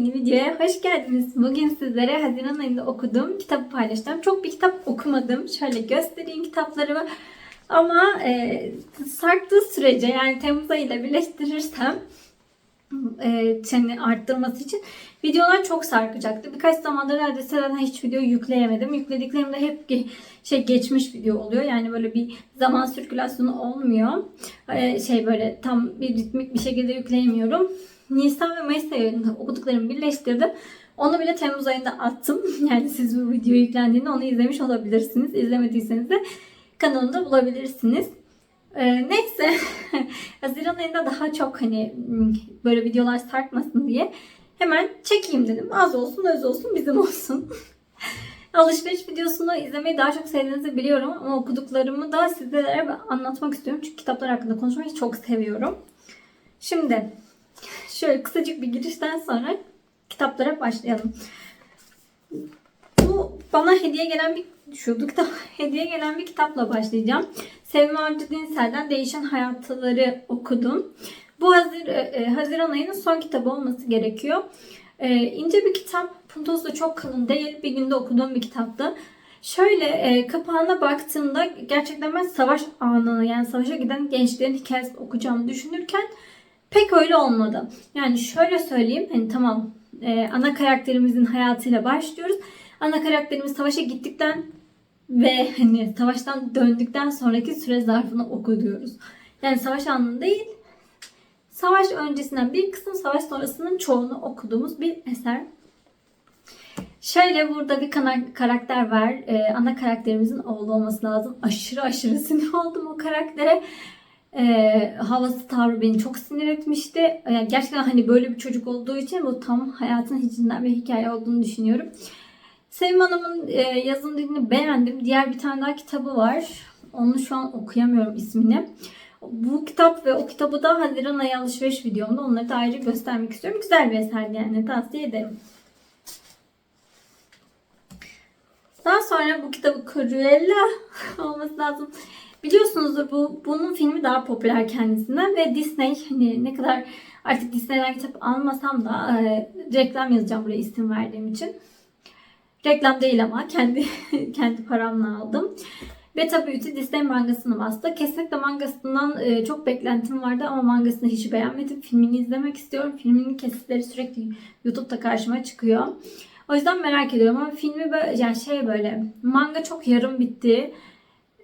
yeni videoya hoş geldiniz. Bugün sizlere Haziran ayında okuduğum kitabı paylaşacağım. Çok bir kitap okumadım. Şöyle göstereyim kitaplarımı. Ama e, sarktığı sürece yani Temmuz ayıyla birleştirirsem e, seni arttırması için videolar çok sarkacaktı. Birkaç zamandır neredeyse zaten hiç video yükleyemedim. Yüklediklerim de hep ge- şey geçmiş video oluyor. Yani böyle bir zaman sirkülasyonu olmuyor. E, şey böyle tam bir ritmik bir şekilde yükleyemiyorum. Nisan ve Mayıs ayında okuduklarımı birleştirdim. Onu bile Temmuz ayında attım. Yani siz bu video yüklendiğinde onu izlemiş olabilirsiniz. İzlemediyseniz de kanalımda bulabilirsiniz. Ee, neyse Haziran ayında daha çok hani m, böyle videolar sarkmasın diye hemen çekeyim dedim. Az olsun öz olsun bizim olsun. Alışveriş videosunu izlemeyi daha çok sevdiğinizi biliyorum ama okuduklarımı da sizlere anlatmak istiyorum. Çünkü kitaplar hakkında konuşmayı çok seviyorum. Şimdi şöyle kısacık bir girişten sonra kitaplara başlayalım. Bu bana hediye gelen bir şu kitap hediye gelen bir kitapla başlayacağım. Sevim Avcı Dinsel'den Değişen Hayatları okudum. Bu Hazir, e, Haziran ayının son kitabı olması gerekiyor. E, ince bir kitap. Puntosu da çok kalın değil. Bir günde okuduğum bir kitaptı. Şöyle e, kapağına baktığımda gerçekten ben savaş anını yani savaşa giden gençlerin hikayesini okuyacağımı düşünürken pek öyle olmadı. Yani şöyle söyleyeyim hani tamam e, ana karakterimizin hayatıyla başlıyoruz. Ana karakterimiz savaşa gittikten ve hani savaştan döndükten sonraki süre zarfını okuyoruz. Yani savaş anını değil, savaş öncesinden bir kısım savaş sonrasının çoğunu okuduğumuz bir eser. Şöyle burada bir karakter var. Ee, ana karakterimizin oğlu olması lazım. Aşırı aşırı sinir oldum o karaktere. Ee, havası tavrı beni çok sinir etmişti. Yani gerçekten hani böyle bir çocuk olduğu için bu tam hayatın içinden bir hikaye olduğunu düşünüyorum. Sevim Hanım'ın e, yazım dilini beğendim. Diğer bir tane daha kitabı var. Onu şu an okuyamıyorum ismini. Bu kitap ve o kitabı da Haziran ayı alışveriş videomda onları da ayrıca göstermek istiyorum. Güzel bir eserdi yani tavsiye ederim. Daha sonra bu kitabı Cruella olması lazım. Biliyorsunuzdur bu bunun filmi daha popüler kendisinden ve Disney hani ne kadar artık Disney'den kitap almasam da e, reklam yazacağım buraya isim verdiğim için. Reklam değil ama kendi kendi paramla aldım. Beta Beauty Disney mangasını bastı. Kesinlikle mangasından e, çok beklentim vardı ama mangasını hiç beğenmedim. Filmini izlemek istiyorum. Filminin kesitleri sürekli YouTube'da karşıma çıkıyor. O yüzden merak ediyorum ama filmi böyle yani şey böyle manga çok yarım bitti.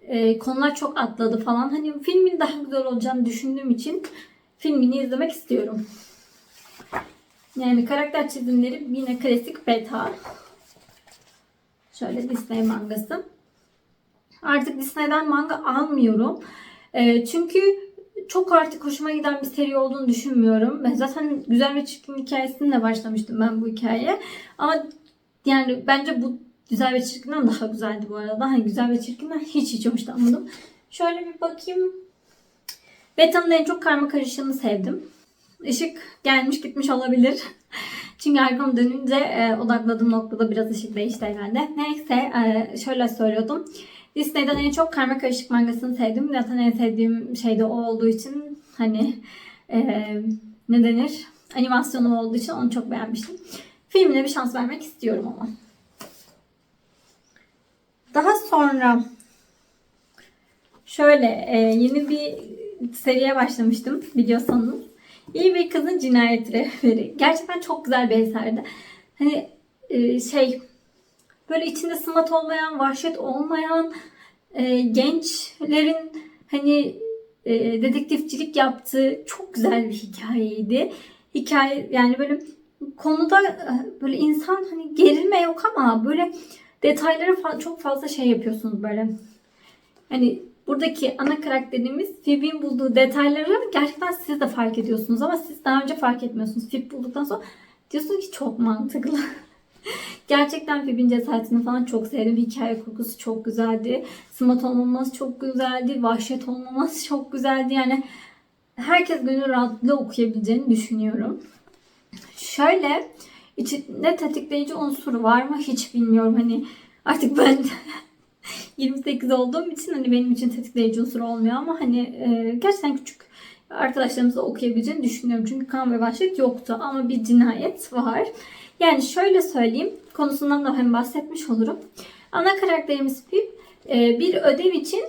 E, konular çok atladı falan. Hani filmin daha güzel olacağını düşündüğüm için filmini izlemek istiyorum. Yani karakter çizimleri yine klasik beta. Şöyle Disney mangası. Artık Disney'den manga almıyorum. E, çünkü çok artık hoşuma giden bir seri olduğunu düşünmüyorum. Ben zaten Güzel ve Çirkin hikayesiyle başlamıştım ben bu hikayeye. Ama yani bence bu Güzel ve Çirkin'den daha güzeldi bu arada. Hani Güzel ve Çirkin'den hiç hiç hoşlanmadım. Şöyle bir bakayım. Beta'nın en çok karma karışığını sevdim. Işık gelmiş gitmiş olabilir. Çünkü arkam dönünce e, odakladığım noktada biraz ışık değişti herhalde. Neyse e, şöyle söylüyordum. Disney'den en çok karma karışık mangasını sevdim. Zaten en sevdiğim şey de o olduğu için hani e, ne denir? Animasyonu olduğu için onu çok beğenmiştim. Filmine bir şans vermek istiyorum ama. Daha sonra şöyle e, yeni bir seriye başlamıştım biliyorsanız. İyi bir kızın cinayet rehberi. Gerçekten çok güzel bir eserdi. Hani e, şey böyle içinde sımat olmayan, vahşet olmayan e, gençlerin hani e, dedektifçilik yaptığı çok güzel bir hikayeydi. Hikaye yani böyle konuda e, böyle insan hani gerilme yok ama böyle detaylara fa- çok fazla şey yapıyorsunuz böyle. Hani buradaki ana karakterimiz Phoebe'in bulduğu detayları gerçekten siz de fark ediyorsunuz ama siz daha önce fark etmiyorsunuz. Phoebe bulduktan sonra diyorsunuz ki çok mantıklı. gerçekten Phoebe'in cesaretini falan çok sevdim. Hikaye kurgusu çok güzeldi. Smart olmaması çok güzeldi. Vahşet olmaması çok güzeldi. Yani herkes gönül rahatlıkla okuyabileceğini düşünüyorum. Şöyle içinde tetikleyici unsur var mı hiç bilmiyorum. Hani artık ben 28 olduğum için hani benim için tetikleyici unsur olmuyor ama hani e, gerçekten küçük arkadaşlarımızla okuyabileceğini düşünüyorum. Çünkü kan ve vahşet yoktu ama bir cinayet var. Yani şöyle söyleyeyim, konusundan da hem bahsetmiş olurum. Ana karakterimiz Pip e, bir ödev için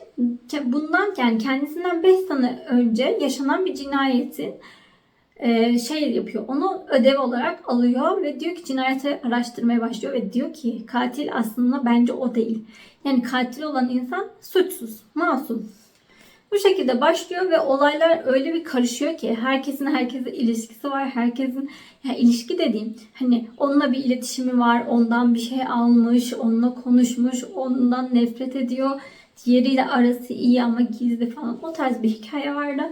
bundan yani kendisinden 5 sene önce yaşanan bir cinayetin e, şey yapıyor. Onu ödev olarak alıyor ve diyor ki cinayeti araştırmaya başlıyor ve diyor ki katil aslında bence o değil. Yani katil olan insan suçsuz, masum. Bu şekilde başlıyor ve olaylar öyle bir karışıyor ki herkesin herkese ilişkisi var. Herkesin ya ilişki dediğim hani onunla bir iletişimi var. Ondan bir şey almış, onunla konuşmuş, ondan nefret ediyor. Diğeriyle arası iyi ama gizli falan. O tarz bir hikaye vardı.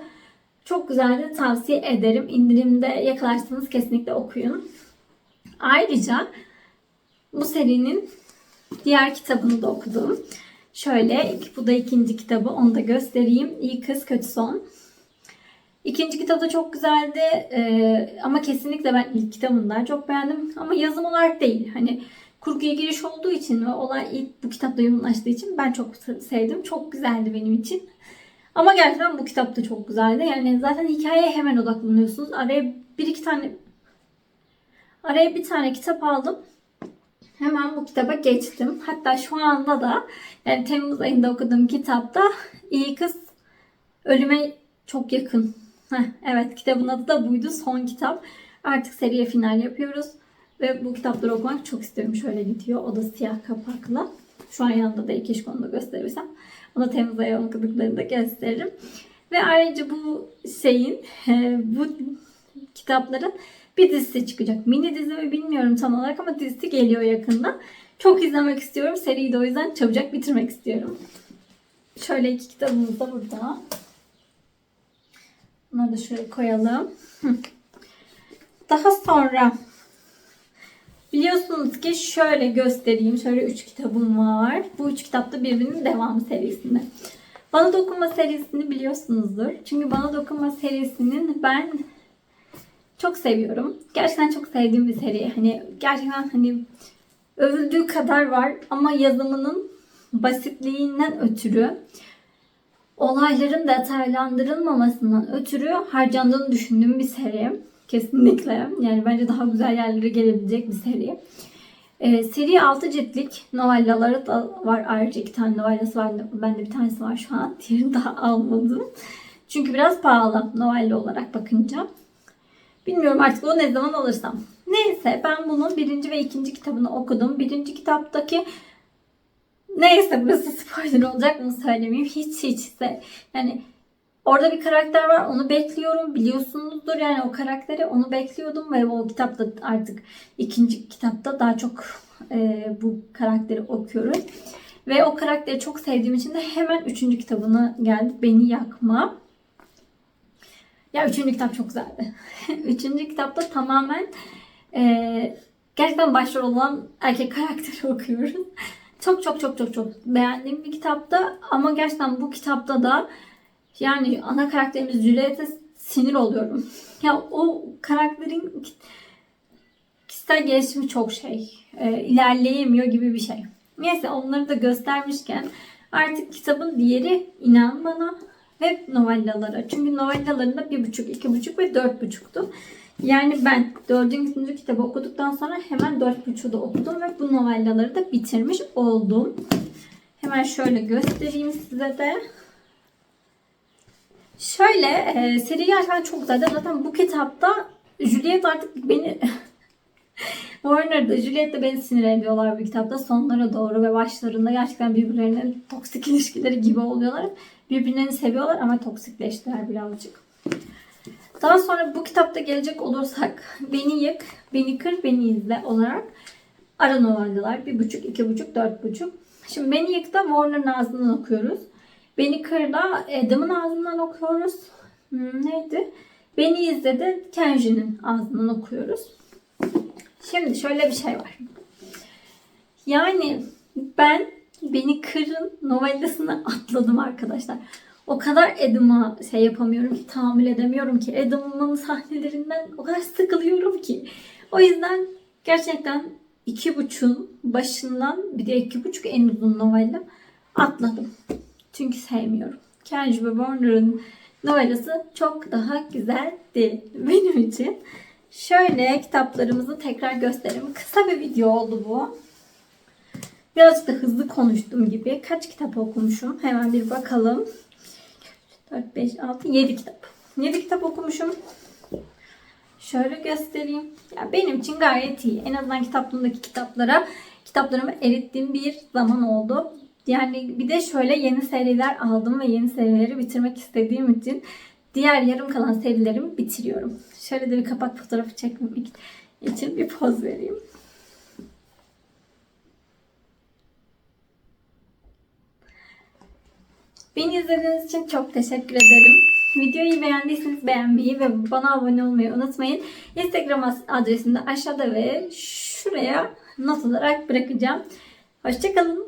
Çok güzeldi. Tavsiye ederim. İndirimde yakalarsanız kesinlikle okuyun. Ayrıca bu serinin diğer kitabını da okudum. Şöyle bu da ikinci kitabı. Onu da göstereyim. İyi Kız Kötü Son. İkinci kitap da çok güzeldi. Ee, ama kesinlikle ben ilk kitabından çok beğendim. Ama yazım olarak değil. Hani kurguya giriş olduğu için ve olay ilk bu kitapta yoğunlaştığı için ben çok sevdim. Çok güzeldi benim için. Ama gerçekten bu kitap da çok güzeldi. Yani zaten hikayeye hemen odaklanıyorsunuz. Araya bir iki tane araya bir tane kitap aldım. Hemen bu kitaba geçtim. Hatta şu anda da yani Temmuz ayında okuduğum kitapta iyi kız ölüme çok yakın. Heh, evet kitabın adı da buydu. Son kitap. Artık seriye final yapıyoruz. Ve bu kitapları okumak çok istiyorum. Şöyle gidiyor. O da siyah kapaklı. Şu an yanında da keşke onu da gösterirsem. Onu Temmuz ayı okuduklarında gösteririm. Ve ayrıca bu şeyin, bu kitapların bir dizisi çıkacak. Mini dizi mi bilmiyorum tam olarak ama dizisi geliyor yakında. Çok izlemek istiyorum. Seriyi de o yüzden çabucak bitirmek istiyorum. Şöyle iki kitabımız da burada. Bunları da şöyle koyalım. Daha sonra biliyorsunuz ki şöyle göstereyim. Şöyle üç kitabım var. Bu üç kitap da birbirinin devamı serisinde. Bana Dokunma serisini biliyorsunuzdur. Çünkü Bana Dokunma serisinin ben çok seviyorum. Gerçekten çok sevdiğim bir seri. Hani gerçekten hani övüldüğü kadar var ama yazımının basitliğinden ötürü olayların detaylandırılmamasından ötürü harcandığını düşündüğüm bir seri. Kesinlikle. Yani bence daha güzel yerlere gelebilecek bir seri. Ee, seri 6 ciltlik novellaları da var. Ayrıca iki tane novellası var. Bende bir tanesi var şu an. Diğerini daha almadım. Çünkü biraz pahalı novella olarak bakınca. Bilmiyorum artık o ne zaman alırsam. Neyse ben bunun birinci ve ikinci kitabını okudum. Birinci kitaptaki neyse burası spoiler olacak bunu söylemeyeyim. Hiç hiç de yani orada bir karakter var onu bekliyorum biliyorsunuzdur yani o karakteri onu bekliyordum ve o kitapta artık ikinci kitapta daha çok e, bu karakteri okuyorum. Ve o karakteri çok sevdiğim için de hemen üçüncü kitabına geldi. Beni Yakma. Ya üçüncü kitap çok güzeldi. üçüncü kitapta tamamen e, gerçekten başrol olan erkek karakteri okuyoruz. çok çok çok çok çok beğendiğim bir kitapta ama gerçekten bu kitapta da yani ana karakterimiz Juliet'e sinir oluyorum. Ya o karakterin kişisel gelişimi çok şey. E, ilerleyemiyor gibi bir şey. Neyse onları da göstermişken artık kitabın diğeri inan bana hep novellalara. Çünkü novellalarında bir buçuk, iki buçuk ve dört buçuktu. Yani ben dördüncü kitabı okuduktan sonra hemen dört buçuğu da okudum ve bu novellaları da bitirmiş oldum. Hemen şöyle göstereyim size de. Şöyle e, seri gerçekten çok güzel. Zaten bu kitapta Juliet artık beni Warner'da Juliet de beni sinir ediyorlar bu kitapta. Sonlara doğru ve başlarında gerçekten birbirlerinin toksik ilişkileri gibi oluyorlar. Birbirlerini seviyorlar ama toksikleştiler birazcık. Daha sonra bu kitapta gelecek olursak Beni Yık, Beni Kır, Beni İzle olarak ara novelleler. Bir buçuk, iki buçuk, dört buçuk. Şimdi Beni Yık'ta Warner'ın ağzından okuyoruz. Beni Kır'da Adam'ın ağzından okuyoruz. Hmm, neydi? Beni İzle de Kenji'nin ağzından okuyoruz. Şimdi şöyle bir şey var. Yani ben Beni Kırın novellasını atladım arkadaşlar. O kadar Adam'a şey yapamıyorum ki, tahammül edemiyorum ki. Adam'ın sahnelerinden o kadar sıkılıyorum ki. O yüzden gerçekten iki buçuğun başından bir de iki buçuk en uzun novella atladım. Çünkü sevmiyorum. Kenji ve Warner'ın novelası çok daha güzeldi benim için. Şöyle kitaplarımızı tekrar göstereyim. Kısa bir video oldu bu. Birazcık da hızlı konuştum gibi. Kaç kitap okumuşum? Hemen bir bakalım. 4, 5, 6, 7 kitap. 7 kitap okumuşum. Şöyle göstereyim. Ya benim için gayet iyi. En azından kitaplığımdaki kitaplara kitaplarımı erittiğim bir zaman oldu. Yani bir de şöyle yeni seriler aldım ve yeni serileri bitirmek istediğim için diğer yarım kalan serilerimi bitiriyorum. Şöyle de bir kapak fotoğrafı çekmemek için bir poz vereyim. Beni izlediğiniz için çok teşekkür ederim. Videoyu beğendiyseniz beğenmeyi ve bana abone olmayı unutmayın. Instagram adresini de aşağıda ve şuraya not olarak bırakacağım. Hoşçakalın.